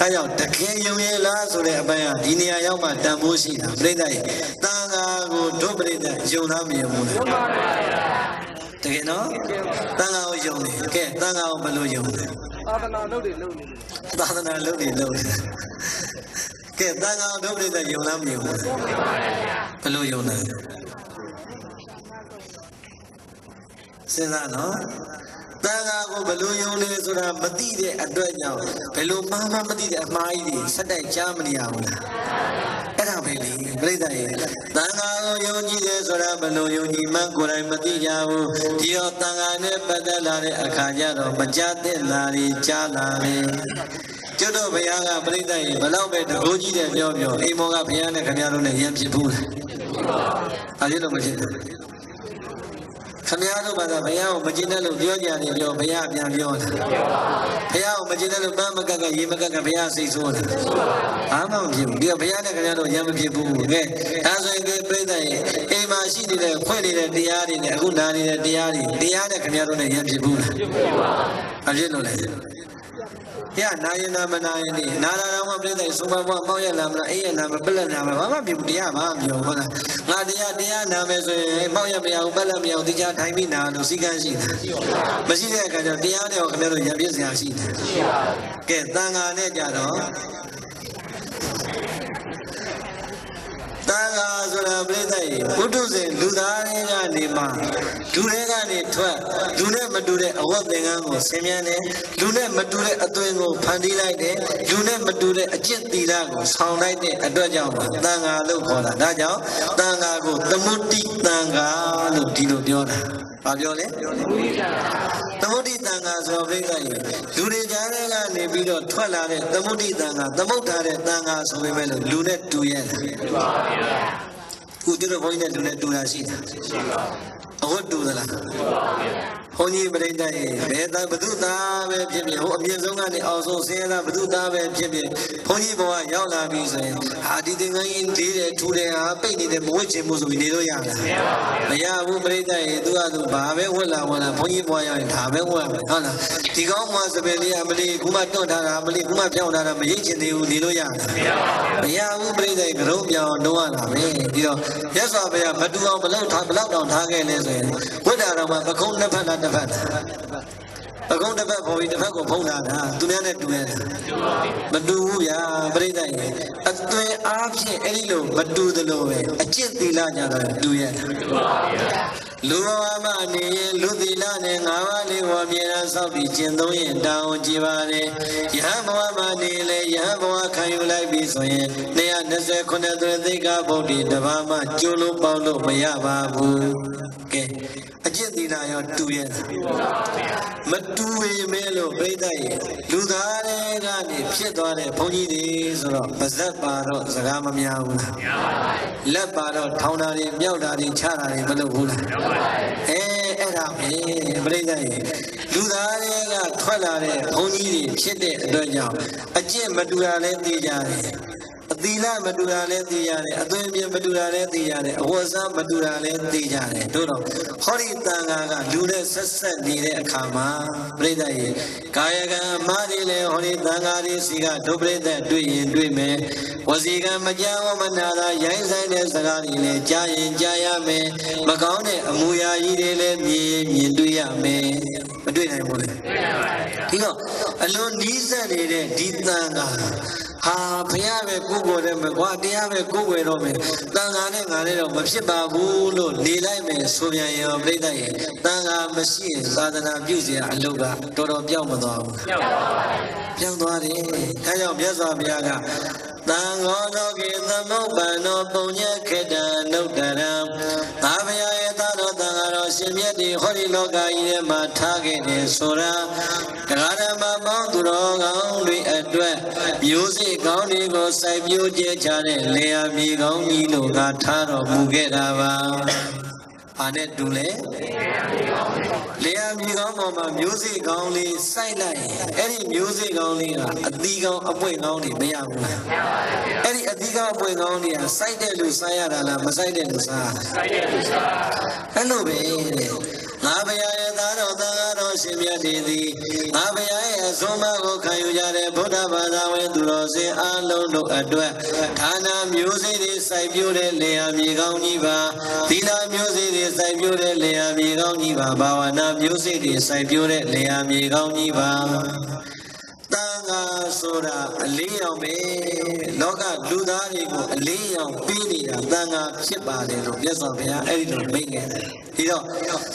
ဒါကြောင့်တကယ်ယုံရဲ့လားဆိုတဲ့အပိုင်းကဒီနေရာရောက်မှတန်ဖိုးရှိတာပြိဿရဲ့တန်ခါကိုတို့ပြိဿယုံလားမယုံဘူးလားတကယ်နော်တန်ခါကိုယုံတယ်ကဲတန်ခါကိုဘယ်လိုယုံလဲသာသနာလုပ်တွေလုပ်နေတယ်သာသနာလုပ်နေလုပ်နေကဲတန်ခါကိုတို့ပြိဿယုံလားမယုံဘူးလားဘယ်လိုယုံလဲစဉ်းစားနော် တန်ခါကိုဘယ်လိုယုံလဲဆိုတာမသိတဲ့အတွက်ကြောင့်ဘယ်လိုမှမမသိတဲ့အမှားကြီးတွေစက်တိုက်ကြားမနေရဘူးလားအဲ့ဒါပဲလေပြိဿရဲ့တန်ခါကိုယုံကြည်တယ်ဆိုတာဘယ်လိုယုံကြည်မှကိုယ်တိုင်မသိကြဘူးဒီတော့တန်ခါနဲ့ပတ်သက်လာတဲ့အခါကျတော့မကြတဲ့လာတွေကြားလာတယ်ကျွတ်တော့ဘုရားကပြိဿရဲ့ဘလောက်ပဲတကိုးကြီးတယ်ပြောပြောအိမ်မောကဘုရားနဲ့ခင်ဗျားတို့နဲ့ရံဖြစ်ဘူးလားအရင်တော့မဖြစ်ဘူး ခင်ဗျားတို့ဘာသာဘုရားကိုမကျင်တဲ့လို့ပြောကြတယ်ပြောဘုရားပြန်ပြောတာဘုရားကိုမကျင်တဲ့လို့ပန်းမကက်ကရေမကက်ကဘုရားစိတ်ဆိုးတာဘာမှမဖြစ်ဘူးဒီကဘုရားနဲ့ခင်ဗျားတို့ရံမဖြစ်ဘူးကဲဒါဆိုရင်ကပြိဿရဲ့အိမ်မှာရှိနေတဲ့ဖွင့်နေတဲ့တရားတွေနဲ့အခုနားနေတဲ့တရားတွေတရားနဲ့ခင်ဗျားတို့နဲ့ရံဖြစ်ဘူးလားအဖြစ်လို့လေ ရနာယနာမနာယနေနာရာတော်မှာပြိဿဆုံးမဘွားမောက်ရလာမလားအေးရနာမပလက်နာမဘာမှမဖြစ်ဘူးတရားဘာမှမပြောဟုတ်လားငါတရားတရားနာမယ်ဆိုရင်မောက်ရမရဘူးပလက်မရဘူးတရားထိုင်ပြီးနာလို့စီကန်းရှိတယ်မရှိတဲ့အခါကျတော့တရားနဲ့ခင်ဗျားတို့ရံပြစ်စရာရှိတယ်ကဲတန်ဃာနဲ့ကြတော့ တန်ဃာဆိုတာပြိဿရေဘုဒ္ဓဇင်လူသားတွေကနေမှလူတွေကနေထွက်လူနဲ့မတူတဲ့အဝတ်သင်္ကန်းကိုဆင်မြန်းတယ်လူနဲ့မတူတဲ့အသွင်ကိုဖန်တီးလိုက်တယ်လူနဲ့မတူတဲ့အကျင့်သီလကိုဆောင်လိုက်တဲ့အတွက်ကြောင့်ပါတန်ဃာလို့ခေါ်တာဒါကြောင့်တန်ဃာကိုသမုဒ္ဒိတန်ဃာလို့ဒီလိုပြောတာဘာပြောလဲသမုဒ္ဒိတန်ဃာဆိုတော့ပြိဿရေလူတွေကြားထဲကနေပြီးတော့ထွက်လာတဲ့သမုဒ္ဒိတန်ဃာသမုဒ္ထားတဲ့တန်ဃာဆိုပေမဲ့လို့လူနဲ့တူရဲ့လားခုတို့ဘုန်းကြီးနဲ့လူနဲ့တူတာရှိတာ အဝတ်တူသလားဘုန်းကြီးပြိဿရေဘယ်သားဘု து သားပဲဖြစ်ဖြစ်ဟိုအမြင့်ဆုံးကနေအောင်ဆုံးဆင်းရဲတာဘု து သားပဲဖြစ်ဖြစ်ဘုန်းကြီးဘဝရောက်လာပြီဆိုရင်ဟာဒီသင်္ကန်းကြီးလေးတယ်ထူတယ်ဟာပိတ်နေတယ်မဝတ်ချင်ဘူးဆိုပြီးနေလို့ရလားမရဘူးပြိဿရေသူကသူဘာပဲဝတ်လာဝတ်လာဘုန်းကြီးဘဝရောက်ရင်ဒါပဲဝတ်ရမယ်ဟုတ်လားဒီကောင်းမှစပယ်လေးကမလေးခုမှတွန့်ထားတာမလေးခုမှဖြောင်းထားတာမရိတ်ချင်သေးဘူးနေလို့ရလားမရဘူးပြိဿရေကရုံးပြောင်းတော့ရတာပဲဒီတော့ရသော်ဘုရားမတူအောင်ဘလောက်ထားဘလောက်တောင်ထားခဲ့လဲဆိုရင်ဝတ်တာတော့မှပကုံးနှစ်ဖက်လားတစ်ဖက်လားပကုံးတစ်ဖက်ပေါ်ပြီးတစ်ဖက်ကိုဖုံးတာတာသူများနဲ့တူရတာမတူဘူးဗျာပြိဿရေအသွင်အားဖြင့်အဲ့ဒီလိုမတူသလိုပဲအကျင့်သီလကြတော့တူရတာ လူဘဝမှာနေရင်လူသီလနဲ့ငါးပါးလေးဝအမြဲတမ်းစောင့်ပြီးကျင့်သုံးရင်တောင်းကြည်ပါလေယဟန်ဘဝမှာနေလေယဟန်ဘဝခံယူလိုက်ပြီဆိုရင်229သွေသိက္ခာပုဒ်ဒီတစ်ပါးမှကျိုးလို့ပေါက်လို့မရပါဘူးကဲ အကျင့်သီလရောတူရဲ့လားမတူပေမဲ့လို့ပြိဿရဲ့လူသားတွေကနေဖြစ်သွားတဲ့ဘုန်းကြီးတွေဆိုတော့ပါဇက်ပါတော့စကားမများဘူးလားလက်ပါတော့ထောင်းတာတွေမြောက်တာတွေချတာတွေမလုပ်ဘူးလားအဲအဲ့ဒါပဲပြိဿရဲ့လူသားတွေကထွက်လာတဲ့ဘုန်းကြီးတွေဖြစ်တဲ့အတွက်ကြောင့်အကျင့်မတူတာလည်းသိကြတယ်အ သီလမတူတာလည်းသိရတယ်အသွင်ပြင်မတူတာလည်းသိရတယ်အဝတ်စားမတူတာလည်းသိကြတယ်တို့တော့ဟောဒီတန်ခါကလူနဲ့ဆက်ဆက်နေတဲ့အခါမှာပြိဿရေကာယကံအမှားတွေလည်းဟောဒီတန်ခါတွေစီကဒုပရိသတ်တွေ့ရင်တွေ့မယ်ဝစီကံမကြောက်မနာတာရိုင်းဆိုင်တဲ့စကားတွေလည်းကြားရင်ကြားရမယ်မကောင်းတဲ့အမူအရာကြီးတွေလည်းမြင်ရင်မြင်တွေ့ရမယ်မတွေ့နိုင်ဘူးလေဒီတော့အလွန်နီးစပ်နေတဲ့ဒီတန်ခါ ဟာဘုရားပဲကိုယ်ကိုယ်တယ်မယ်ကွာတရားပဲကိုယ်ကိုယ်တော့မယ်တန်ခါနဲ့ငါလည်းတော့မဖြစ်ပါဘူးလို့နေလိုက်မယ်ဆိုပြန်ရောပြိတ္တရဲ့တန်ခါမရှိရင်သာသနာပြုเสียအလုပ်ကတော်တော်ပြောင်းမသွားဘူးပြောင်းသွားတယ်ဒါကြောင့်မြတ်စွာဘုရားကတန်ဃောလောကေသမုပ္ပန္နောပုံညခေတ္တနုတ္တရံသာဘုရားရဲ့သာတော်တန်ဃာ တော်ရှင်မြတ်ဒီဟောဒီလောကကြီးထဲမှာထားခဲ့တယ်ဆိုတာတရားဓမ္မပေါင်းသူတော်ကောင်းတွေအတွက်မျိုးစေ့ကောင်းတွေကိုစိုက်ပျိုးကျဲချတဲ့လေယာမြေကောင်းကြီးလို့ငါထားတော်မူခဲ့တာပါ။ ဘာနဲ့တူလဲ။လေယာမြေကောင်းပေါ်မှာမျိုးစေ့ကောင်းလေးစိုက်လိုက်ရင်အဲ့ဒီမျိုးစေ့ကောင်းလေးကအသီးကောင်းအပွင့်ကောင်းတွေမရဘူးလား။အဲ့ဒီအသီးကောင်းအပွင့်ကောင်းတွေကစိုက်တဲ့လူစားရတာလားမစိုက်တဲ့လူစား။စိုက်တဲ့လူစား။အဲ့လိုပဲတဲ့။ငါဘုရားရဲ့သားတော်သား တော်ရှင်မြတ်တွေသည်ငါဘုရားရဲ့အဆုံးအမကိုခံယူကြတဲ့ဗုဒ္ဓဘာသာဝင်သူတော်စင်အားလုံးတို့အတွက်ဌာနမျိုးစေ့တွေစိုက်ပျိုးတဲ့လေယာမြေကောင်းကြီးပါသီလမျိုးစေ့တွေစိုက်ပျိုးတဲ့လေယာမြေကောင်းကြီးပါဘာဝနာမျိုးစေ့တွေစိုက်ပျိုးတဲ့လေယာမြေကောင်းကြီးပါတန်ခါ ဆိုတာအလေးရောင်ပဲလောကလူသားတွေကိုအလေးရောင်ပေးနေတာတန်ခါဖြစ်ပါတယ်လို့မြတ်စွာဘုရားအဲ့ဒီလိုမိန့်ခဲ့တယ်ဒီတော့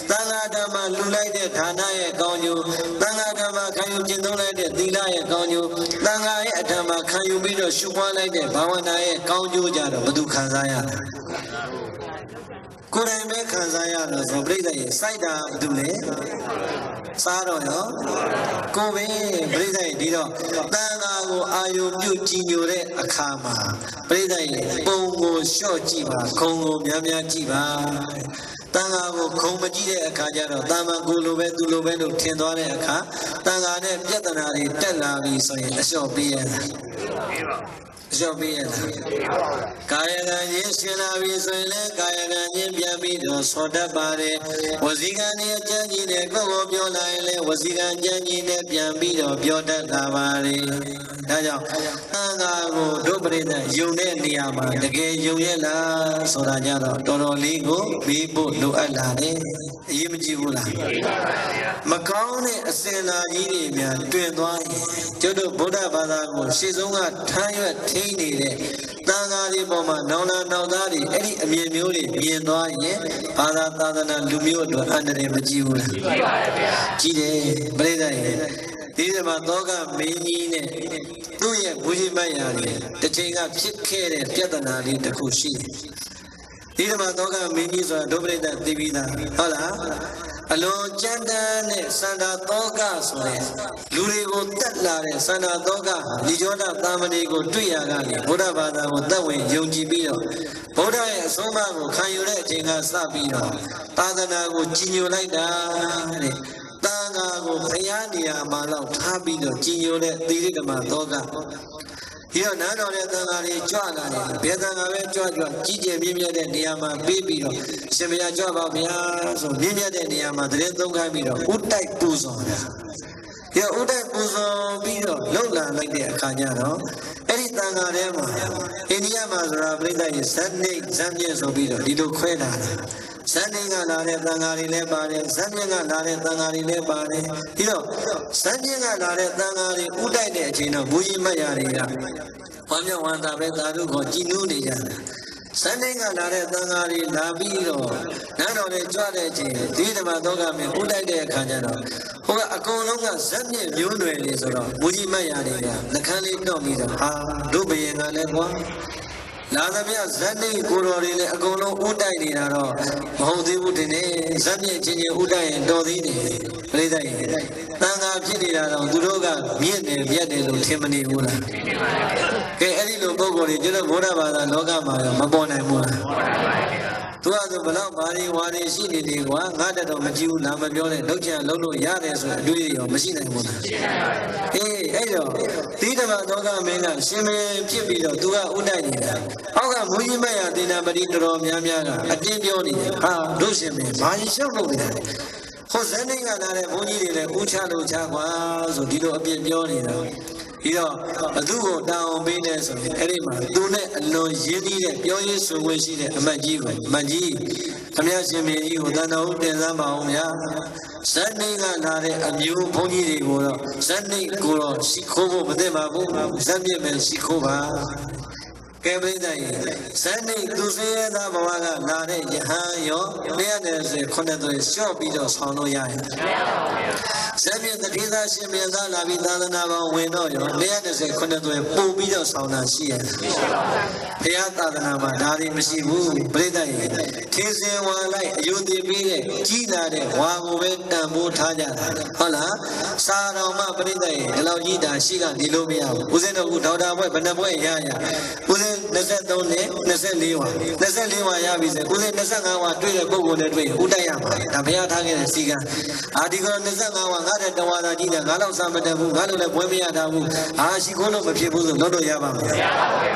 တန်ခါဓမ္မလူလိုက်တဲ့ဌာနရဲ့ကောင်းကျိုးတန်ခါဓမ္မခံယူကျင့်သုံးလိုက်တဲ့သီလရဲ့ကောင်းကျိုးတန်ခါရဲ့အဓမ္မခံယူပြီးတော့ရှုပွားလိုက်တဲ့ဘာဝနာရဲ့ကောင်းကျိုးကြတော့ဘယ်သူခံစားရလဲ ကိုယ်တိုင်ပဲခံစားရတော့ဆိုပြိဿရဲ့စိုက်တာဘယ်သူလဲစားတော့ရောကိုယ်ပဲပြိဿရဲ့ဒီတော့တန်ခါကိုအာယုပြုကြည်ညိုတဲ့အခါမှာပြိဿရဲ့ပုံကိုလျှော့ကြည့်ပါခုံကိုများများကြည့်ပါတန်ခါကိုခုံမကြည့်တဲ့အခါကျတော့တာမန်ကိုလိုပဲသူလိုပဲလို့ထင်သွားတဲ့အခါတန်ခါနဲ့ပြဿနာတွေတက်လာပြီဆိုရင်အလျှော့ပေးရတာအလျှော့ပေးရတာကာယကံချင်းရှင်လာပြီဆိုရင်လည်းကာယကံချင်းပြန်ပြီးတော့ဆောတတ်ပါတယ်ဝစီကံနဲ့အကျဉ်းကြီးနဲ့ကိုယ့်ကိုပြောလာရင်လည်းဝစီကံကျဉ်းကြီးနဲ့ပြန်ပြီးတော့ပြောတတ်တာပါတယ်ဒါကြောင့်သံဃာကိုဒုပရိသတ်ယုံတဲ့နေရာမှာတကယ်ယုံရဲ့လားဆိုတာကြတော့တော်တော်လေးကိုပြီးဖို့လိုအပ်လာတယ်အရေးမကြီးဘူးလားမကောင်းတဲ့အစင်လာကြီးတွေများတွင်သွားရင်ကျွတ်တို့ဗုဒ္ဓဘာသာကိုရှေ့ဆုံးကထမ်းရွက်ထိန်းနေတဲ့တန်ဃာတွေပေါ်မှာနောင်လာနောက်သားတွေအဲ့ဒီအမြင်မျိုးတွေမြင်သွားရင်ဘာသာသာသနာလူမျိုးအတွက်အန္တရာယ်မကြီးဘူးလားကြီးပါရဲ့ဗျာကြီးတယ်ပြိဿရဲ့ဒီထဲမှာသောကမင်းကြီးနဲ့သူ့ရဲ့ဘုရားမတ်ရာတွေတစ်ချိန်ကဖြစ်ခဲ့တဲ့ပြဿနာလေးတစ်ခုရှိတယ်ဒီထဲမှာသောကမင်းကြီးဆိုတာဒုပရိသသိပြီးသားဟုတ်လား အလွန်ကြမ်းတမ်းတဲ့စန္ဒသောကဆိုတဲ့လူတွေကိုတက်လာတဲ့စန္ဒသောကလီကျောဒသာမဏေကိုတွေ့ရကနေဘုရားဘာသာကိုသက်ဝင်ယုံကြည်ပြီးတော့ဘုရားရဲ့အဆုံးအမကိုခံယူတဲ့အချိန်ကစပြီးတော့သာသနာကိုကြီးညိုလိုက်တာတဲ့တန်ခါကိုဘုရားနေရာမှာတော့ထားပြီးတော့ကြီးညိုတဲ့သီရိဓမ္မသောက ဒီတော့နန်းတော်တဲ့သံဃာတွေကြွလာတယ်ဘယ်သံဃာပဲကြွကြွကြီးကျယ်မြင့်မြတ်တဲ့နေရာမှာပြီးပြီးတော့ရှင်ဘုရားကြွပါဗျာဆိုမြင့်မြတ်တဲ့နေရာမှာတရင်သုံးခိုင်းပြီးတော့ဥတိုက်ပူဇော်တာဒီဥတိုက်ပူဇော်ပြီးတော့လှုပ်လာလိုက်တဲ့အခါကျတော့အဲ့ဒီသံဃာထဲမှာအိန္ဒိယမှာဆိုတာပြိဿရဲ့ဇန်နိဇန်မြင့်ဆိုပြီးတော့ဒီလိုခွဲတာ ဇန်နိကလာတဲ့သံဃာတွေလည်းပါတယ်ဇန်မြင့်ကလာတဲ့သံဃာတွေလည်းပါတယ်ဒီတော့ဇန်မြင့်ကလာတဲ့သံဃာတွေဥတိုက်တဲ့အချိန်တော့ဘုရားမတ်ရာတွေကဘာမြောက်ဝန္တာပဲသာဓုခေါ်ကြည်နူးနေကြတယ်စန္ဒိကလာတဲ့သံဃာတွေလာပြီးတော့နန်းတော်လေးကြွတဲ့အချိန်ဒီဓမ္မသောကမင်းဥတိုက်တဲ့အခါကျတော့ဟိုကအကုန်လုံးကဇက်မြင့်မျိုးနွယ်လေးဆိုတော့ဘုကြီးမတ်ရာတွေကနှခမ်းလေးတော့ပြီးတော့ဟာတို့ဘယင်ကလည်းကွာ လာသမျှဇက်နေကိုတော်တွေလည်းအကုန်လုံးဥတိုက်နေတာတော့မဟုတ်သေးဘူးတင်နေဇက်မြင့်ချင်းချင်းဥတိုက်ရင်တော်သေးတယ်ပြိဿရင်တန်ခါဖြစ်နေတာတော့သူတို့ကမြင့်တယ်မြတ်တယ်လို့ထင်မနေဘူးလားကဲအဲ့ဒီလိုပုံကိုယ်တွေကျွန်တော်ဗုဒ္ဓဘာသာလောကမှာရောမပေါ်နိုင်ဘူးလား သူကဆိုဘလောက်ဘာတွေဝါတွေရှိနေနေကွာငါတက်တော့မကြည့်ဘူးလားမပြောနဲ့လောက်ချင်လောက်လို့ရတယ်ဆိုအတွေ့အရောမရှိနိုင်ဘူးလားအေးအဲ့တော့သီဓမ္မသောကမင်းကရှင်မင်းဖြစ်ပြီးတော့သူကဥတိုက်နေတာအောက်ကမူကြီးမရသေနာပတိတော်တော်များများကအတင်းပြောနေတယ်ဟာတို့ရှင်မင်းဘာကြီးရှောက်လို့နေတာဟောဇန်နေကလာတဲ့ဘုန်းကြီးတွေလည်းဦးချလို့ချကွာဆိုဒီလိုအပြစ်ပြောနေတာ ပြီးတော့ဘသူ့ကိုတောင်းအောင်ပေးနေဆိုရင်အဲ့ဒီမှာသူနဲ့အလွန်ရင်းနှီးတဲ့ပြောရေးဆိုခွင့်ရှိတဲ့အမတ်ကြီးကိုအမတ်ကြီးခမရရှင်မင်းကြီးကိုတန်တော်ဦးတင်စမ်းပါအောင်ဗျာဇန်နေကလာတဲ့အမျိုးဘုန်းကြီးတွေကိုတော့ဇန်နေကိုတော့ရှိခိုးဖို့မသိပါဘူးဇန်ပြည့်မယ်ရှိခိုးပါကဲပြိဿရေဇန်နေသူစင်းရသားဘဝကလာတဲ့ယဟန်ရော190ခုနှစ်သွေးလျှော့ပြီးတော့ဆောင်းလို့ရရင်ဇန်ပြ ည့်တတိသားရှင်မြတ်သားလာပြီးသာသနာပေါင်းဝင်တော့ရော190ခုနှစ်သွေးပို့ပြီးတော့ဆောင်းတာရှိရဲ့ဘုရားသာသနာမှာဒါတွေမရှိဘူးပြိဿရေထင်းစင်ဝါလိုက်အယုတိပြီးတဲ့ကြီးလာတဲ့ဝါကိုပဲတန်ဖိုးထားကြတာဟုတ်လားစာတော်မှပြိဿရေဒီလောက်ကြီးတာရှိကဒီလိုမရဘူးဦးဇင်းတို့ကဒေါက်တာဘွဲ့ဘယ်နှဘွဲ့ရရဦးဇင်း23နဲ့24ဝါ24ဝါရပြီဆိုဦးဇင်း25ဝါတွေ့တဲ့ပုံကိုလည်းတွေ့ဦးတိုက်ရမှာဒါဘုရားထားခဲ့တဲ့စီကအာဒီကော25ဝါငါတဲ့တဝါသာကြီးတယ်ငါတော့စာမတက်ဘူးငါတို့လည်းဘွဲမရတာဘူးအာရှိခိုးလို့မဖြစ်ဘူးဆိုလို့တော့ရပါမယ်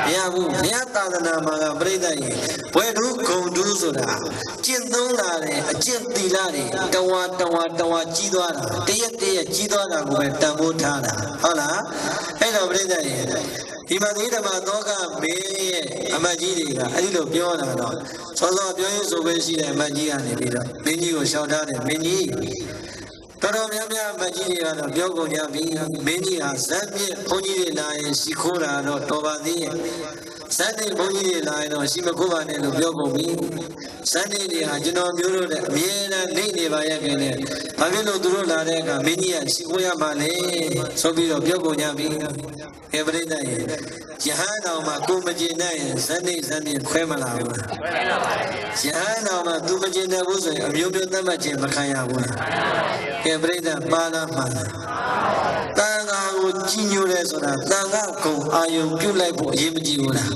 မရဘူးဘုရားသာသနာမှာကပြိဿကြီးဘွဲတို့ဂုံတူးဆိုတာကျင့်သုံးလာတဲ့အကျင့်သီလတွေတဝါတဝါတဝါကြီးသွားတာတရက်တရက်ကြီးသွားတာကိုပဲတန်ဖိုးထားတာဟုတ်လားအဲ့တော့ပြိဿကြီးဒီမှာဒီဓမ္မသောကမင်းရဲ့အမတ်ကြီးတွေကအဲ့ဒီလိုပြောတာတော့စောစောပြောရင်ဆိုပဲရှိတဲ့အမတ်ကြီးကနေပြီးတော့မင်းကြီးကိုရှောက်ထားတယ်မင်းကြီး တော်တော်များများမကြီးတွေကတော့ပြောကုန်ကြပြီမင်းကြီးဟာဇက်မြင့်ဘုန်းကြီးတွေလာရင်ရှိခိုးတာတော့တော်ပါသေးရဲ့ ဇက်တွေဘုန်းကြီးတွေလာရင်တော့ရှိမခိုးပါနဲ့လို့ပြောကုန်ပြီဇက်တွေတွေဟာကျွန်တော်မျိုးတို့တဲ့အမြဲတမ်းနေနေပါရဲ့ခင်ဗျဘာဖြစ်လို့သူတို့လာတဲ့အခါမင်းကြီးကရှိခိုးရမှာလဲဆိုပြီးတော့ပြောကုန်ကြပြီခေပရိသတ်ရဲ့ယဟန်တော်မှာကိုမကျင်တဲ့ရင်ဇက်နေဇက်မြင့်ခွဲမလာဘူးလားယဟန်တော်မှာသူမကျင်တဲ့ဘူးဆိုရင်အမျိုးမျိုးသတ်မှတ်ခြင်းမခံရဘူးလားကဲပြိဿပါလာမှာတန်ခါ ကိုကြီးညိုတယ်ဆိုတာတန်ခါကုံအာယုံပြုတ်လိုက်ဖို့အရေးမကြီးဘူးလား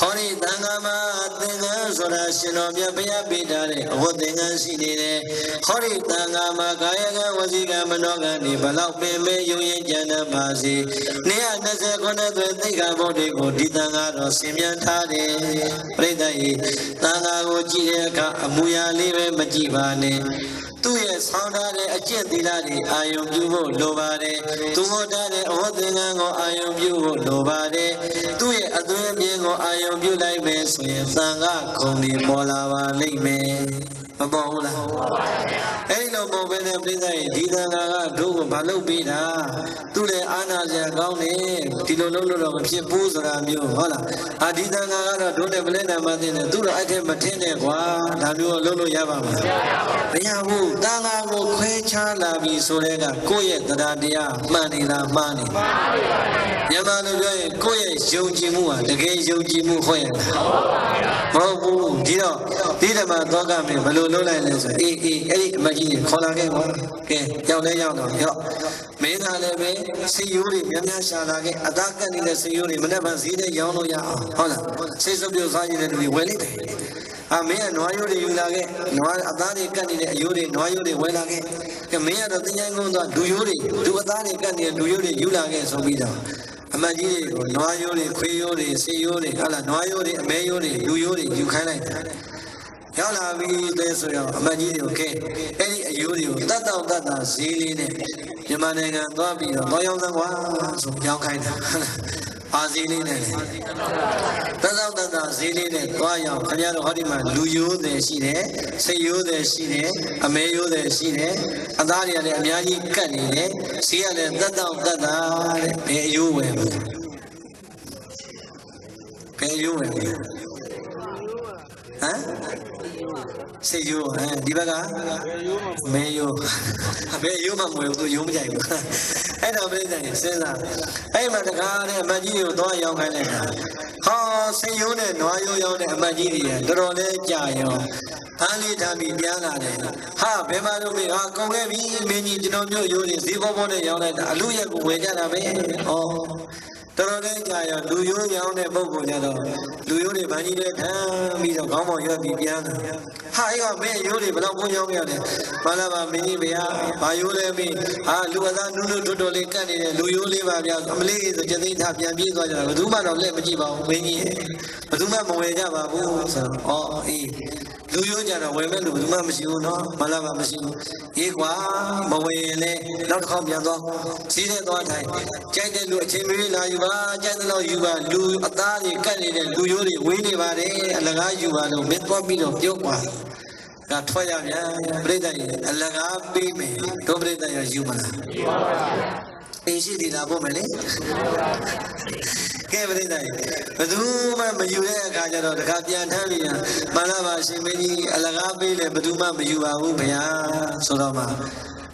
ဟောဒီတန်ခါမှာသင်္ကန်းဆိုတာရှင်တော်မြတ်ဘုရားပေးထားတဲ့အဝတ်သင်္ကန်းရှိနေတယ်ဟောဒီတန်ခါမှာကာယကံဝစီကံမနောကံဒီဘလောက်ပင်မဲယုံရင်ကြံတတ်ပါစေ229သွေသိက္ခာပုဒ်တွေကိုဒီတန်ခါတော့ဆင်မြန်းထားတယ်ပြိဿရေတန်ခါကိုကြည့်တဲ့အခါအမူအရာလေးပဲမကြည့်ပါနဲ့ သူ့ရဲ့ဆောင်းထားတဲ့အကျင့်သီလတွေအာယုံပြုဖို့လိုပါတယ်။သူဟောထားတဲ့အဝတ်သင်္ကန်းကိုအာယုံပြုဖို့လိုပါတယ်။သူ့ရဲ့အသွင်အပြင်ကိုအာယုံပြုလိုက်မယ်ဆိုရင်သံဃာခုံဒီပေါ်လာပါလိမ့်မယ်။ မပေါ်ဘူးလား။အဲ့လိုပုံပဲနဲ့ပြိဿရဲ့ဒီသံဃာကတို့ကိုမလုပ်ပေးတာ။သူ့လည်းအာနာစရာကောင်းတယ်။ဒီလိုလုပ်လို့တော့မဖြစ်ဘူးဆိုတာမျိုးဟုတ်လား။အာဒီသံဃာကတော့တို့နဲ့ပလဲနာမသိနေသူ့တော့အဲ့ထက်မထင်းနဲ့ကွာ။ဒါမျိုးလုပ်လို့ရပါမလား။မရဘူး။တန်ဃာကိုခွဲခြားလာပြီဆိုတဲ့ကကိုယ့်ရဲ့တရားတရားမှန်နေလားမှားနေလား။မြန်မာလိုပြောရင်ကိုယ့်ရဲ့ယုံကြည်မှုဟာတကယ်ယုံကြည်မှုဟုတ်ရဲ့လား။မဟုတ်ဘူး။ဒီတော့ဒီဓမ္မသောကမင်းဘယ်လိုလုပ်လိုက်လဲဆိုအေးအေးအဲ့ဒီအမကြီးကြီးခေါ်လာခဲ့ကွာ။ကဲရောက်လဲရောက်တော့ရော့မင်းသားလည်းပဲစီယိုးတွေများများရှာလာခဲ့အသားကပ်နေတဲ့စီယိုးတွေမနေ့ကဈေးထဲရောင်းလို့ရအောင်ဟုတ်လားစိတ်စုပ်ပြုတ်စားနေတဲ့လူတွေဝယ်လိုက်တယ်အာမင်းကနွားရိုးတွေယူလာခဲ့နွားအသားတွေကပ်နေတဲ့အယိုးတွေနွားရိုးတွေဝယ်လာခဲ့ကဲမင်းကတော့တင်ချိုင်းကုန်းသွားလူရိုးတွေလူအသားတွေကပ်နေတဲ့လူရိုးတွေယူလာခဲ့ဆိုပြီးတော့အမကြီးတွေကိုနွားရိုးတွေခွေးရိုးတွေစီယိုးတွေဟာလားနွားရိုးတွေအမဲရိုးတွေလူရိုးတွေယူခိုင်းလိုက်တယ် ရောက်လာပြီတဲ့ဆိုတော့အမကြီးတွေကိုကဲအဲ့ဒီအယိုးတွေကိုတတ်တောင့်တတ်တာဈေးလေးနဲ့မြန်မာနိုင်ငံသွားပြီးတော့တော့ရောက်သကွာဆိုရောင်းခိုင်းတာပါဈေးလေးနဲ့လေတတ်တောင့်တတ်တာဈေးလေးနဲ့သွားရောက်ခင်ဗျားတို့ဟောဒီမှာလူရိုးတယ်ရှိတယ်စိတ်ရိုးတယ်ရှိတယ်အမဲရိုးတယ်ရှိတယ်အသားတွေကလည်းအများကြီးကတ်နေတယ်ဈေးကလည်းတတ်တောင့်တတ်တာတဲ့ဘယ်အယိုးဝယ်မလဲဘယ်အယိုးဝယ်မလဲဟမ် စေယိုးအဲဒီဘက်ကမေယိုးဘယ်ယိုးမှမဝယ်ဘူးသူယိုးမကြိုက်ဘူးအဲ့တော့ပြိဿရင်စဉ်းစားအဲ့မှာတကားနဲ့အမတ်ကြီးကိုသွားရောက်ခိုင်းလိုက်တာဟောစေယိုးနဲ့နွားယိုးရောက်တဲ့အမတ်ကြီးတွေတော်တော်လေးကြာရောအားလေးထားပြီးပြန်လာတယ်ဟာဘယ်မှာလို့မေဟာကုန်ခဲ့ပြီမင်းကြီးကျွန်တော်မျိုးယိုးနေဈေးပေါ်ပေါ်နဲ့ရောက်လိုက်တာအလူရက်ကိုဝယ်ကြတာပဲဟော တော်တော်လေးကြာရောလူရိုးရောင်းတဲ့ပုံကိုကြတော့လူရိုးတွေဗန်းကြီးတွေထမ်းပြီးတော့ခေါင်းပေါ်ရွက်ပြီးပြန်လာဟာအဲ့ကမင်းရိုးတွေဘယ်တော့ကိုရောင်းရလဲမလာပါမင်းကြီးဗျာဘာရိုးလဲမင်းဟာလူအသားနုနုထွတ်ထွတ်လေးကတ်နေတဲ့လူရိုးလေးပါဗျာအမလေးဆိုကျသိန်းထားပြန်ပြေးသွားကြတာဘယ်သူမှတော့လက်မကြည့်ပါဘူးမင်းကြီးဘယ်သူမှမဝယ်ကြပါဘူးဆိုတော့ဩအေး လူရိုးကြတော့ဝယ်မဲ့လူဘယ်သူမှမရှိဘူးနော်မလာပါမရှိဘူးအေးကွာမဝယ်ရင်လည်းနောက်တစ်ခေါက်ပြန်သွားစီးတဲ့သွားထိုင်ကြိုက်တဲ့လူအချိန်မီလာယူပါကြိုက်တဲ့လောက်ယူပါလူအသားတွေကတ်နေတဲ့လူရိုးတွေဝေးနေပါတယ်အလကားယူပါလို့မင်းသွားပြီးတော့ပြုတ်ပါကထွက်ရပြန်ပြိတ္တရေအလကားပေးမယ်တို့ပြိတ္တရယူမလားယူပါပါအင်းရှိသေးတာပေါ့မယ်လေ ကဲပြိတ္တရေဘယ်သူမှမယူတဲ့အခါကျတော့တခါပြန်ထမ်းပြီးရင်မလာပါရှင်မင်းကြီးအလကားပေးလေဘယ်သူမှမယူပါဘူးဗျာဆိုတော့မှ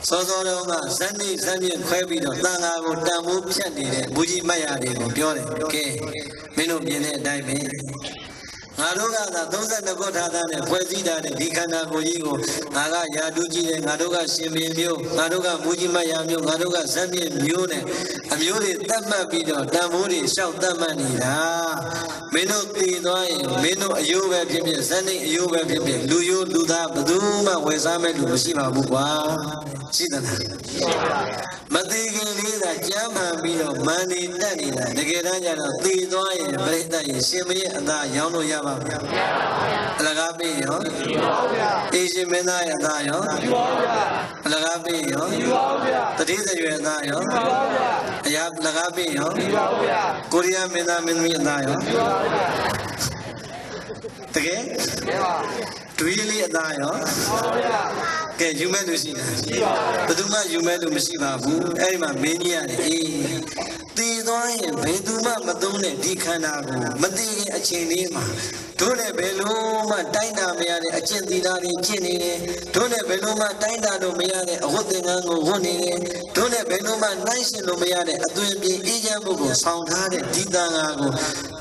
စောစောတုန်းကဇန်နေဇန်ပြခွဲပြီးတော့တန်ဃာကိုတန်ဖိုးဖြတ်နေတဲ့မူကြီးမတ်ရတွေကိုပြောတယ်ကဲမင်းတို့မြင်တဲ့အတိုင်းပဲ ငါတို့ကသာ32ခုထားတာနဲ့ဖွဲ့စည်းထားတဲ့ဒီခန္ဓာကိုယ်ကြီးကိုငါကယာတုကြီးတယ်ငါတို့ကရှင်ပင်မျိုးငါတို့ကမူကြီးမယာမျိုးငါတို့ကဇက်မြင့်မျိုးနဲ့အမျိုးတွေတတ်မှတ်ပြီးတော့တန်ဖိုးတွေရှောက်တတ်မှတ်နေတာမင်းတို့တည်သွားရင်မင်းတို့အယိုးပဲဖြစ်ဖြစ်ဇက်နေအယိုးပဲဖြစ်ဖြစ်လူယိုးလူသားဘယ်သူမှဝယ်စားမဲ့လူမရှိပါဘူးကွာ ရှိသလားမသေးခင်လေးသာကြမ်းမှန်ပြီးတော့မန်နေတက်နေတာတကယ်တမ်းကျတော့တည်သွားရင်ပြိတ္တရင်ရှင်မရဲ့အသာရောင်းလို့ရပါမလားအလကားပေးရောအေရှင်မင်းသားရဲ့အသာရောအလကားပေးရောတတိယရွယ်အသာရောအရာအလကားပေးရောကိုရီးယားမင်းသားမင်းသမီးအသာရောတကယ်ဒွေးလေးအသာရော ကဲယူမဲ့လူရှိလားဘယ်သူမှယူမဲ့လူမရှိပါဘူးအဲ့ဒီမှာမင်းကြီးရတယ်အေးတည်သွားရင်ဘယ်သူမှမသုံးတဲ့ဒီခန္ဓာကိုမတည်ခင်အချိန်လေးမှာတို့နဲ့ဘယ်လို့မှတိုင်းတာမရတဲ့အကျင့်သီလတွေကျင့်နေတယ်တို့နဲ့ဘယ်လို့မှတိုင်းတာလို့မရတဲ့အဝတ်သင်္ကန်းကိုဝတ်နေတယ်တို့နဲ့ဘယ်လို့မှနိုင်ရှင်လို့မရတဲ့အသွင်ပြေအေးချမ်းမှုကိုဆောင်ထားတဲ့ဒီတန်ဃာကို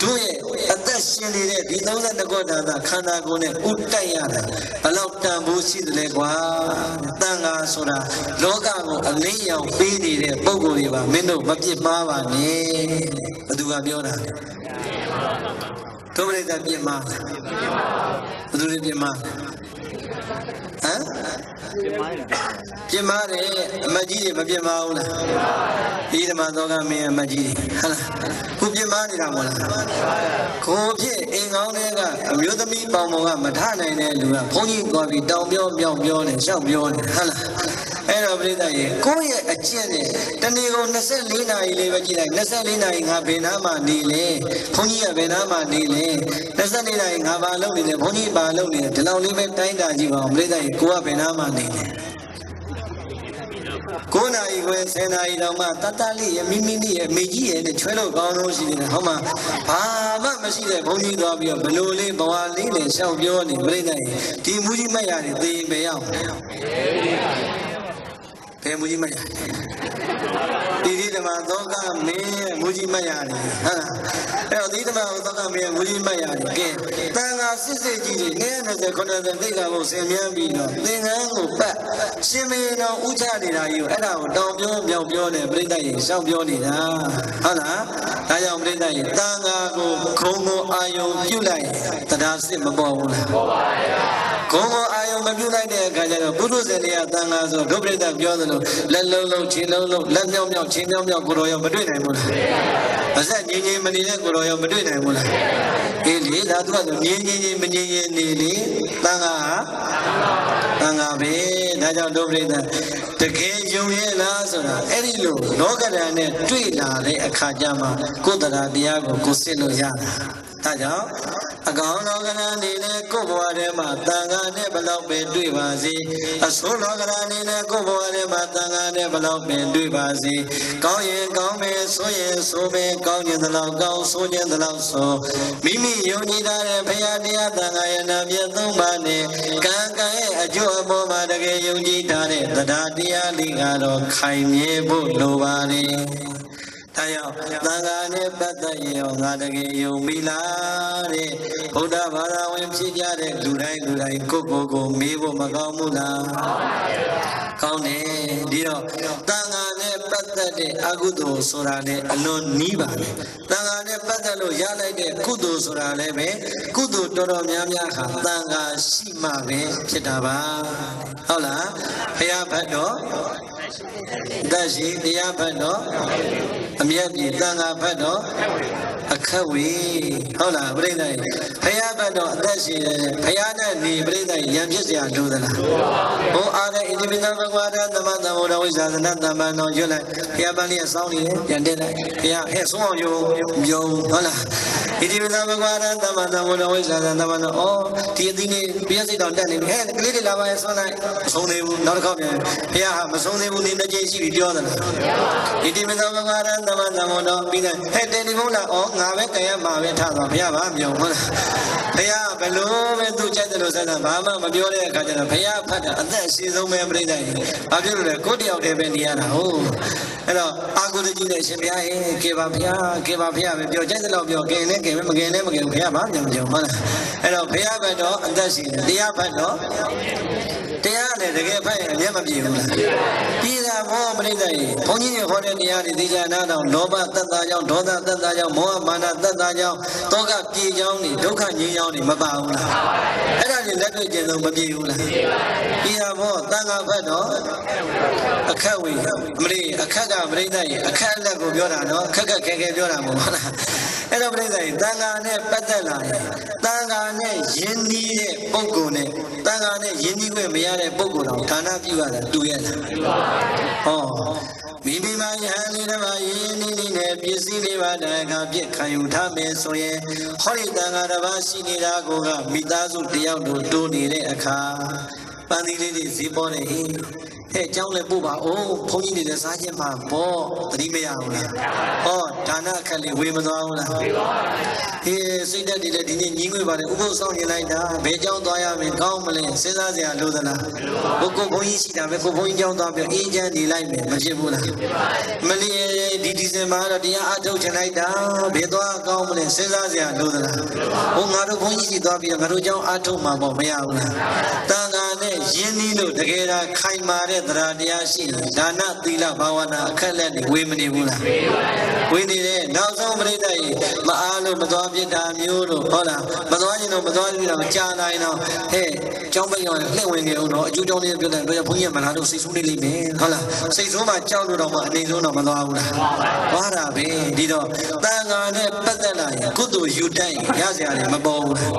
တို့ရဲ့အသက်ရှင်နေတဲ့ဒီ32ခုထာတာခန္ဓာကိုယ်နဲ့ဥတိုက်ရတယ်ဘယ်လောက်တန်ဖိုးရှိသလဲကွာတန်ဃာဆိုတာလောကကိုအလင်းရောင်ပေးနေတဲ့ပုံကိုယ်တွေပါမင်းတို့မပြစ်မှားပါနဲ့ဘသူကပြောတာလဲတို့ပြိတ္တပြစ်မှားလားဘသူတွေပြစ်မှားလဲ ဟမ်ပြင်မာတယ်အမတ်ကြီးတွေမပြင်မာဘူးလားဒီဓမ္မသောကမင်းအမတ်ကြီးတွေဟုတ်လားခုပြင်မာနေတာမဟုတ်လားကိုဖြစ်အိမ်ကောင်းတွေကအမျိုးသမီးပေါင်ပေါ်ကမထနိုင်တဲ့လူကဘုန်းကြီးသွားပြီးတောင်ပြောမြောက်ပြောနေရှောက်ပြောနေဟုတ်လား အဲ့တော့ပြိဿရေကိုယ့်ရဲ့အကျင့်နဲ့တနေ့ကုန်24နာရီလေးပဲကြည့်လိုက်24နာရီငါဘယ်နားမှနေလဲဘုန်းကြီးကဘယ်နားမှနေလဲ24နာရီငါဘာလုပ်နေလဲဘုန်းကြီးဘာလုပ်နေလဲဒီလောက်လေးပဲတိုင်းတာကြည့်ပါဦးပြိဿရေကိုကဘယ်နားမှနေလဲ9နာရီခွဲ10နာရီတောင်မှတတလေးရမိမိလေးရမိကြီးရဲ့နဲ့ချွဲလို့ကောင်းလို့ရှိနေတယ်ဟောမှာဘာမှမရှိတဲ့ဘုန်းကြီးသွားပြီးတော့ဘလို့လေးဘဝလေးနဲ့ရှောက်ပြောနေပြိဿရေဒီမူကြီးမတ်ရတယ်သေရင်ပဲရောက် ဘယ်မူကြီးမတ်ရဒီဒီဓမ္မသောကမင်းရဲ့မူကြီးမတ်ရတယ်ဟာအဲ့တော့ဒီဓမ္မသောကမင်းရဲ့မူကြီးမတ်ရတယ်ကဲတန်ခါစစ်စစ်ကြီးတွေ90 90သိက္ခာပုဆင်မြန်းပြီးတော့သင်္ကန်းကိုပတ်ရှင်မေတော်ဥချနေတာကြီးကိုအဲ့ဒါကိုတောင်ပြောမြောက်ပြောနေပြိဿရေရှောက်ပြောနေတာဟုတ်လားဒါကြောင့်ပြိဿရေတန်ခါကိုခုံကိုအာယုံပြုတ်လိုက်တရားစစ်မပေါ်ဘူးလားပေါ်ပါရဲ့ခုံကိုအာ ယုံမပြုတ်လိုက်တဲ့အခါကျတော့ဘုရုဇေနေယတန်ခါဆိုဒုပရိသပြောသလိုလက်လုံးလုံးခြေလုံးလုံးလက်မြောက်မြောက်ခြေမြောက်မြောက်ကိုရောရောမတွေ့နိုင်ဘူးလားပါဇက်ငြင်းငြင်းမနေတဲ့ကိုရောရောမတွေ့နိုင်ဘူးလားအေးလေဒါသူကဆိုငြင်းငြင်းချင်းမငြင်းငြင်းနေလေတန်ခါဟာတန်ခါပဲ ဒါကြောင့်ဒုပရိသတကယ်ယုံရဲ့လားဆိုတာအဲ့ဒီလိုလောကဓာတ်နဲ့တွေ့လာတဲ့အခါကျမှကိုယ်တရားတရားကိုကိုစစ်လို့ရတာဒါကြောင့်အကောင်လောကရန်နေနဲ့ကိုယ်ဘဝထဲမှာတန်ခါနဲ့ဘလောက်ပဲတွေ့ပါစေအဆိုးလောကရန်နေနဲ့ကိုယ်ဘဝထဲမှာတန်ခါနဲ့ဘလောက်ပဲတွေ့ပါစေကောင်းရင်ကောင်းမယ်ဆိုရင်ဆိုမယ်ကောင်းခြင်းသလောက်ကောင်းဆိုခြင်းသလောက်ဆိုမိမိယုံကြည်ထားတဲ့ဘုရားတရားတန်ခါရဲ့နာမည်သုံးပါးနဲ့ကံကံရဲ့အကျိုးအပေါ်မှာတကယ်ယုံကြည်ထားတဲ့တရားတရားလေးကတော့ခိုင်မြဲဖို့လိုပါလေ ဒါကြောင့်သံဃာနဲ့ပတ်သက်ရင်ငါတကယ်ယုံပြီလားတဲ့ဗုဒ္ဓဘာသာဝင်ဖြစ်ကြတဲ့လူတိုင်းလူတိုင်းကိုယ့်ကိုယ်ကိုမေးဖို့မကောင်းဘူးလားကောင်းတယ်ဒီတော့သံဃာနဲ့ပတ်သက်တဲ့အကုသိုလ်ဆိုတာလည်းအလွန်နီးပါတယ်သံဃာနဲ့ပတ်သက်လို့ရလိုက်တဲ့ကုသိုလ်ဆိုတာလည်းပဲကုသိုလ်တော်တော်များများဟာသံဃာရှိမှပဲဖြစ်တာပါဟုတ်လားဘုရားဘတ်တော်သက်ရှိတရားဘတ်တော်အမြတ်ပြည်တန်ခါဘတ်တော်အခက်ဝေဟုတ်လားပြိဿယဘုရားဘတ်တော်အသက်ရှင်တယ်ဘုရားနဲ့နေပြိဿယရံဖြစ်စရာလိုသလားဘုအားနဲ့အိတိပိသဘဂဝါဒသမသမုဒဝိဇာသနသမ္ပန်တော်ရွတ်လိုက်ဘုရားပန်းလေးအဆောင်နေတယ်ပြန်တက်လိုက်ဘုရားအဲဆုံးအောင်ယုံယုံဟုတ်လားဣတိဝိသဘဂဝါရသမသမဝဒဝိသသံသမနောအောဒီအသီးလေးဘုရားစိတ်တော်တက်နေပြီဟဲ့ကလေးတွေလာပါရဲ့ဆွမ်းလိုက်မဆုံးသေးဘူးနောက်တစ်ခေါက်ပြန်ဘုရားဟာမဆုံးသေးဘူးဒီနှစ်ကြိမ်ရှိပြီပြောသလားဣတိဝိသဘဂဝါရသမတမောဒပြီးတယ်ဟဲ့တယ်လီဖုန်းလာအော်ငါပဲကြရမှာပဲထားသွားဘုရားဗာမပြောဟုတ်လားဘုရားဘလို့ပဲသူကြိုက်တယ်လို့ဆက်တာဘာမှမပြောတဲ့အခါကျတော့ဘုရားဖတ်တာအသက်အရှိဆုံးပဲပြိတ္တကြီးဘာဖြစ်လို့လဲကိုတယောက်တည်းပဲနေရတာဟုတ်အဲ့တော့အာဟုတကြီးနဲ့ရှင်ဘုရားဟင်ကေပါဘုရားကေပါဘုရားပဲပြောကြိုက်တယ်လို့ပြောကင်နဲ့ကင်မကင်နဲ့မကင်ဘုရားဗာမပြောပြောဟုတ်လား အဲ့တော့ဘုရားဘက်တော့အသက်ရှိတယ်တရားဘက်တော့တရားနဲ့တကယ်ဖတ်ရင်အမျက်မပြေဘူးလားပြည်တာဘောပြိတ္တကြီးဘုန်းကြီးတွေဟောတဲ့တရားတွေသိကြနာတော့လောဘတတ်တာကြောင့်ဒေါသတတ်တာကြောင့်မောဟမာနတတ်တာကြောင့်တောကပြေကြောင်းတွေဒုက္ခငြိမ်းချောင်းတွေမပါဘူးလားအဲ့ဒါတွေလက်တွေ့ကျင့်ဆုံးမပြေဘူးလားပြေတာဘောတန်ခါဘက်တော့အခက်ဝေအမလေးအခက်ကပြိတ္တကြီးအခက်အလက်ကိုပြောတာနော်အခက်ခက်ခဲခဲပြောတာမဟုတ်လား အဲ့တော့ပြိတ္တကြီးတန်ခါနဲ့ပတ်သက်လာရင်တန်ခါနဲ့ယဉ်နီးတဲ့ပုံကိုယ်နဲ့တန်ခါနဲ့ယဉ်နီးခွင့်မရတဲ့ပုံကိုယ်တော်ဌာနပြုရတာတူရဲ့လားဟောမိမိမှာယဟန်လေးတစ်ပါးယဉ်နီးနီးနဲ့ပစ္စည်းလေးပါးတန်ခါပြစ်ခံယူထားမယ်ဆိုရင်ဟောဒီတန်ခါတစ်ပါးရှိနေတာကိုကမိသားစုတစ်ယောက်တို့တိုးနေတဲ့အခါပန်းသီးလေးတွေဈေးပေါ်နေဟ င်ဟဲ့ကျောင်းလည်းပို့ပါအောင်ဘုန်းကြီးတွေလည်းစားခြင်းမှာပေါ့သတိမရဘူးလားဟောဒါနအခက်လေးဝေမသွားဘူးလားဝေပါဟေးစိတ်ဓာတ်တွေလည်းဒီနေ့ညီးငွေပါတယ်ဥပုသ်ဆောင်နေလိုက်တာဘယ်ကျောင်းသွားရမလဲကောင်းမလဲစဉ်းစားစရာလိုသလားဘုကိုဘုန်းကြီးရှိတာပဲကိုဘုန်းကြီးကျောင်းသွားပြီးအေးချမ်းနေလိုက်မယ်မဖြစ်ဘူးလားမလီဒီဒီဇင်ဘာတော့တရားအထုတ်ချင်လိုက်တာဘယ်သွားကောင်းမလဲစဉ်းစားစရာလိုသလားဟိုငါတို့ဘုန်းကြီးရှိသွားပြီးတော့ငါတို့ကျောင်းအထုတ်မှာပေါ့မရဘူးလားတန်ခါနဲ့ယင်းနီးလို့တကယ်ဒါခိုင်မာတဲ့တရားတရားရှိရင်ဒါနသီလဘာဝနာအခက်လက်တွေဝေမနေဘူးလားဝေနေတယ်နောက်ဆုံးပြိတ္တကြီးမအားလို့မသွားပြစ်တာမျိုးတို့ဟုတ်လားမသွားရင်တော့မသွားပြစ်တော့ကြာနိုင်တော့ဟဲ့ကျောင်းပိတ်ရောလှည့်ဝင်နေအောင်တော့အကျိုးကြောင့်လေးပြောတယ်ဘယ်ဘုန်းကြီးကမလာတော့စိတ်ဆိုးနေလိမ့်မယ်ဟုတ်လားစိတ်ဆိုးမှကြောက်လို့တော့မှအနေဆုံးတော့မသွားဘူးလားသွားတာပဲဒီတော့တန်ခါနဲ့ပတ်သက်လာရင်ကုသိုလ်ယူတတ်ရင်ရစရာတွေမပေါ်ဘူးလား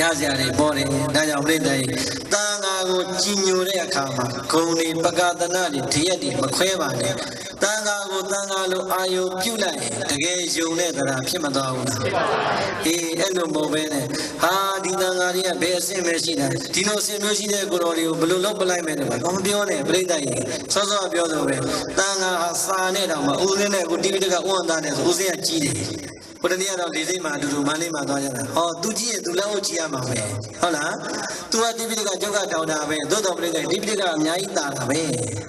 ရစရာတွေပေါ်တယ်ဒါကြောင့်ပြိတ္တကြီးတန်ခါ ကိုကြည်ညိုတဲ့အခါမှာဂုံတွေပကာသနာတွေတရက်တွေမခွဲပါနဲ့တန်ခါကိုတန်ခါလိုအာယုပြုတ်လိုက်ရင်တကယ်ယုံတဲ့တရားဖြစ်မသွားဘူးလားအေးအဲ့လိုမဟုတ်ပဲနဲ့ဟာဒီတန်ခါတွေကဘယ်အဆင့်ပဲရှိတယ်ဒီလိုအဆင့်မျိုးရှိတဲ့ကိုတော်တွေကိုဘယ်လိုလုပ်ပလိုက်မယ်လဲဘာမပြောနဲ့ပြိတ္တကြီးစောစောပြောဆိုပဲတန်ခါဟာစာနဲ့တောင်မှဦးစင်းနဲ့ကိုတိပိတကဥဝန္တာနဲ့ဆိုဦးစင်းကကြီးတယ် ဘုရားနေ့ကတော့လေးစိတ်မှာအတူတူမန်းလေးမှာသွားကြတာဟောသူကြီးရင်သူလည်းဟုတ်ကြီးရမှာပဲဟုတ်လားသူကတိပိတကကျောက်ကတောင်းတာပဲသို့တော်ပြိတ္တတိပိတကအများကြီးတာတာပဲ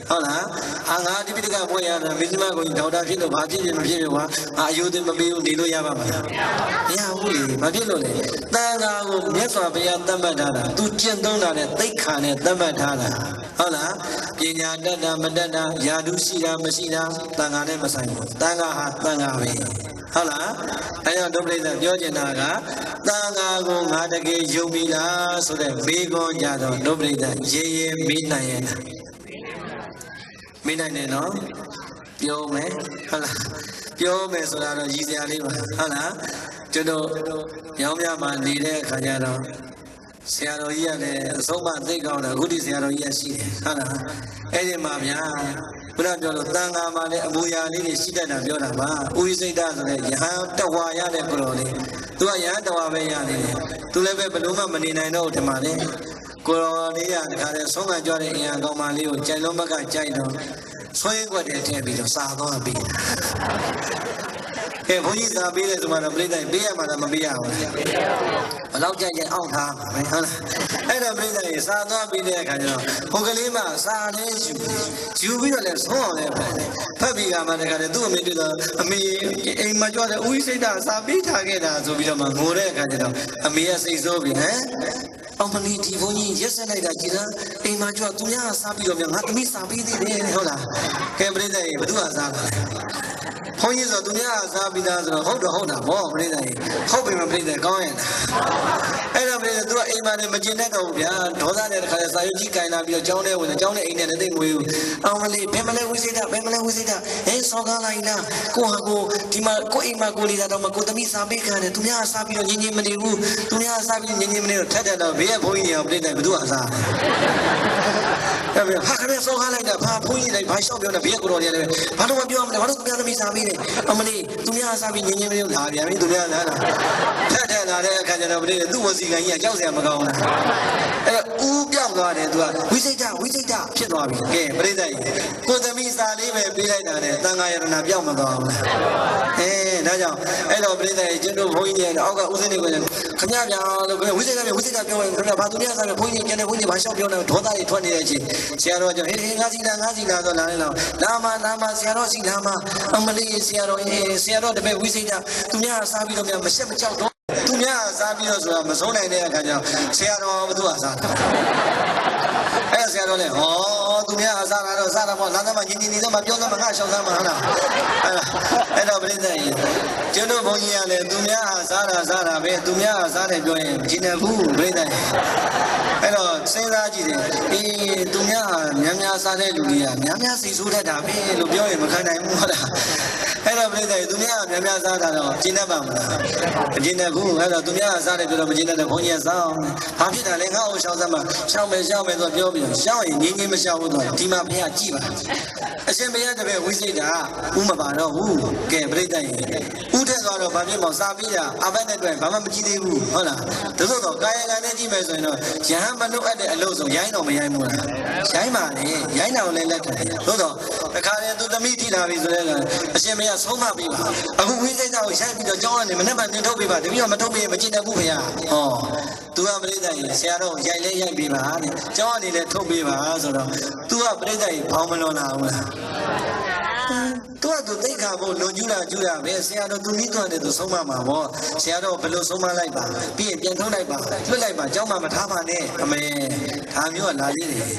ဟုတ်လားအာငါတိပိတကဘွဲရတာမင်းမကိုဒေါက်တာဖြစ်လို့ဘာဖြစ်ဖြစ်မဖြစ်ဖြစ်ကွာအာအယုသိမပေးဘူးနေလို့ရပါမလားမရဘူးလေဘာဖြစ်လို့လဲတန်ခါကိုမြတ်စွာဘုရားသတ်မှတ်ထားတာသူကျင့်သုံးတာနဲ့သိက္ခာနဲ့သတ်မှတ်ထားတာဟုတ်လားပညာတတ်တာမတတ်တာယာတုရှိတာမရှိတာတန်ခါနဲ့မဆိုင်ဘူးတန်ခါဟာတန်ခါပဲ ဟုတ်လားအဲကြောင့်ဒုပ္ပလိသပြောချင်တာကတန်ခါကိုငါတကယ်ယုံပြီလားဆိုတဲ့ဘေးကောကြတော့ဒုပ္ပလိသရေရေမေးနိုင်ရဲ့လားမေးနိုင်တယ်နော်ပြောမယ်ဟုတ်လားပြောမယ်ဆိုတာတော့ရည်စရာလေးပါဟုတ်လားကျွန်တော်ညောင်းမြမှာနေတဲ့အခါကျတော့ ဆရာတော်ကြီးကလည်းအဆုံးမသိကောင်းတာအခုဒီဆရာတော်ကြီးကရှိတယ်ဟုတ်လားအဲ့ဒီမှာဗျာဘုရားပြောလို့တန်ခါမှာလည်းအမူအရာလေးတွေရှိတတ်တာပြောတာပါဥိစိတ်တဆိုတဲ့ယဟန်တဝါရတဲ့ကိုတော်လေးသူကယဟန်တဝါပဲရနေတယ်သူလည်းပဲဘလို့မှမနေနိုင်တော့ဘူးဒီမှာလေကိုတော်လေးကတခါတည်းဆုံးမကြွတဲ့အင်အားကောင်းမလေးကိုကြိုင်လုံးဘက်ကကြိုက်တော့ဆွဲကွက်တဲ့ထည့်ပြီးတော့စာသွားပြီး ကဲဘုန်းကြီးစာပေးတယ်ဆိုမှတော့ပြိတ္တိုင်ပေးရမှာတော့မပေးရဘူးလားဘယ်တော့ကြိုက်ကြိုက်အောင်ထားမှာပဲဟုတ်လားအဲ့တော့ပြိတ္တိုင်စာသွားပေးတဲ့အခါကျတော့ဟိုကလေးမှစာလေးယူယူပြီးတော့လဲဆုံးအောင်လဲဖတ်တယ်ဖတ်ပြီးကမှတခါတည်းသူ့အမေတွေ့တော့အမေအိမ်မှာကြွတဲ့ဦးစိတ်တာစာပေးထားခဲ့တာဆိုပြီးတော့မှငိုတဲ့အခါကျတော့အမေကစိတ်ဆိုးပြီးဟမ်အောင်မလီဒီဘုန်းကြီးရက်ဆက်လိုက်တာကြည်လားအိမ်မှာကြွသူများစားပြီးတော့မြငါသမီးစားပေးသေးတယ်ဟုတ်လားကဲပြိတ္တိုင်ဘသူကစားတာလဲ ဘုန်းကြီးဆိုသူများစားပြီးသားဆိုတော့ဟုတ်တော့ဟုတ်တာဗောပြိတ္တိုင်ဟုတ်ပြီမပြိတ္တိုင်ကောင်းရဲ့အဲ့တော့ပြိတ္တိုင်သူကအိမ်မှာလည်းမကျင်တတ်တော့ဘူးဗျာဒေါသနဲ့တခါလဲစာရုပ်ကြီးကင်လာပြီးတော့ကျောင်းထဲဝင်တယ်ကျောင်းထဲအိမ်ထဲနဲ့တိတ်ငွေဘူးအောင်မလီဘယ်မလဲဝိစိတာဘယ်မလဲဝိစိတာဟဲစောကားလိုက်လားကိုဟာကိုဒီမှာကိုအိမ်မှာကိုလေးသားတော့မကိုသမီးစားပေးခံတယ်သူများစားပြီးတော့ညင်ညင်မနေဘူးသူများစားပြီးညင်ညင်မနေတော့ထက်တယ်တော့ဘေးကဘုန်းကြီးတွေကပြိတ္တိုင်ဘသူကစား အဲ့ဒါဟာခရဲစောကားလိုက်တာဘာဘုန်းကြီးလိုက်ဘာရှောက်ပြောနေဘေးကကိုတော်တွေကလည်းဘာလို့မပြောမလဲဘာလို့သူများသမီးစားပေးတယ်အမလေးသူများစားပြီးညင်ညင်မနေဘူးလာပြန်ပြီသူများလာတာထက်ထက်လာတဲ့အခါကျတော့ပြိတ္တိုင်သူ့ဝစီကန်ကြီးကြီးကကြောက်စရာမကောင်းလားအဲ့ဦးပြောက်သွားတယ်သူကဝိစိတ်တဝိစိတ်တဖြစ်သွားပြီကဲပြိဿကြီးကိုသမီးစာလေးပဲပေးလိုက်တာနဲ့တန်ခါယရဏပြောက်မသွားဘူးလားအဲဒါကြောင့်အဲ့တော့ပြိဿကြီးကျွန်တော်ဘုန်းကြီးတွေအောက်ကဦးစင်းတွေကိုခမရပြန်လို့ဝိစိတ်တဝိစိတ်တပြောရင်ခမရဘာသူများစားလဲဘုန်းကြီးကျန်တဲ့ဘုန်းကြီးဘာလျှောက်ပြောနေဒေါသတွေထွက်နေတဲ့အချိန်ဆရာတော်ကဟေးဟေးငါစီလာငါစီလာတော့လာနေတော့လာမလာမဆရာတော်စီလာမအမလေးဆရာတော်အေးဆရာတော်တပည့်ဝိစိတ်တသူများစားပြီးတော့များမရှက်မကြောက်တော့သူများစားပြီးတော့ဆိုတာမဆုံးနိုင်တဲ့အခါကျတော့ဆရာတော်ဘသူကစားတာအဲ့ဆ ရာတော်လည်းဟောသူများစားတာတော့စားတာပေါ့လာသမညီညီနေတော့မပြောတော့မငါရှောက်သားမှာဟာလားအဲ့ဒါအဲ့တော့ပြိဿကြီးကျွန်တော်ဘုန်းကြီးကလည်းသူများစားတာစားတာပဲသူများစားတယ်ပြောရင်ဂျင်းနေဘူးပြိဿကြီးအဲ့တော့စဉ်းစားကြည့်တယ်အေးသူများများများစားတဲ့လူတွေကများများစိတ်ဆိုးတတ်တာပဲလို့ပြောရင်မခံနိုင်ဘူးဟုတ်လား အဲ့တော့ပြိဿကြီးသူများများများစားတာတော့ဂျင်းနေပါမလားအကျဉ်းတဲ့ခုအဲ့တော့သူများစားတယ်ပြောတော့မကျဉ်းတဲ့ဘုန်းကြီးကစားအောင်ဘာဖြစ်တာလဲငါ့ကိုရှောင်းစမ်းမှာရှောင်းမယ်ရှောင်းမယ်ဆိုပြောပြီးရှောင်းရင်ငင်းငင်းမရှောင်းဘူးတော့ဒီမှာဘုရားကြည့်ပါအရှင်ဘုရားတပည့်ဝိစိတ်တာဥမပါတော့ဘူးကဲပြိတ္တရင်ဥထက်သွားတော့ဘာဖြစ်မောင်စားပြီးတာအဘက်နဲ့တွေ့ဘာမှမကြည့်သေးဘူးဟုတ်လားဒါဆိုတော့ကာယကံနဲ့ကြည့်မယ်ဆိုရင်တော့ယဟန်မလို့အပ်တဲ့အလုပ်ဆိုရိုင်းတော့မရိုင်းဘူးလားရိုင်းပါလေရိုင်းတော့လည်းလက်ခံတယ်သို့တော့တခါလေသူသမီးထိလာပြီဆိုတော့အရှင်ဘုရားဆုံးမပေးပါအခုဝိစိတ်တာကိုရိုက်ပြီးတော့ကြောင်းကနေမနေ့ကတင်ထုတ်ပေးပါတပည့်ကမထုတ်ပေးရင်မကြည့်တတ်ဘူးခင်ဗျာဟောသူကပြိဿကြီးဆရာတော်ရိုက်လဲရိုက်ပေးပါတဲ့ကြောင်းကနေလဲထုတ်ပေးပါဆိုတော့သူကပြိဿကြီးဘောင်းမလွန်လာဘူးလားသူကသူသိခါဖို့လွန်ကျူးတာကျူးတာပဲဆရာတော်သူနည်းတော်တယ်သူဆုံးမမှာပေါ့ဆရာတော်ဘယ်လိုဆုံးမလိုက်ပါပြီးရင်ပြန်ထုတ်လိုက်ပါလွတ်လိုက်ပါကြောင်းမှမထားပါနဲ့အမေဒါမျိုးကလာရည်တယ်